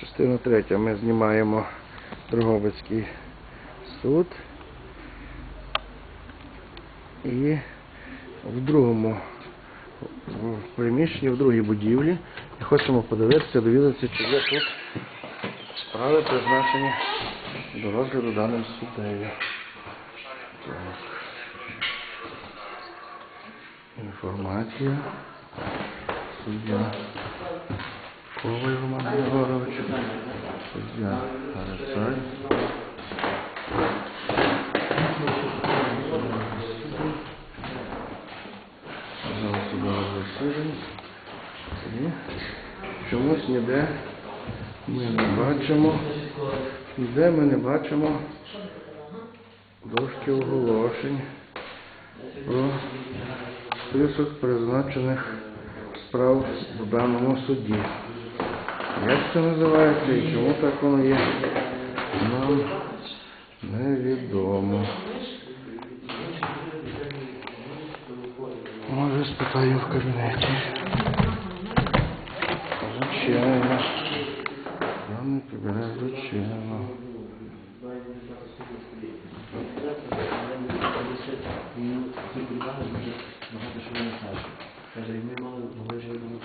Частина третя. Ми знімаємо Дрогобицький суд. І в другому приміщенні, в другій будівлі. І хочемо подивитися, довідатися, чи є тут справи призначені до розгляду даним суддею. Інформація. Суддя Коваль Роман. Зал судового засідання. І чомусь ніде ми не бачимо. Ніде ми не бачимо дошки оголошень про список призначених справ в даному суді. Як це називається і чому так воно є? Нам невідомо. Може спитаю в кабінеті. Звичайно. Даний кабінет звичайно.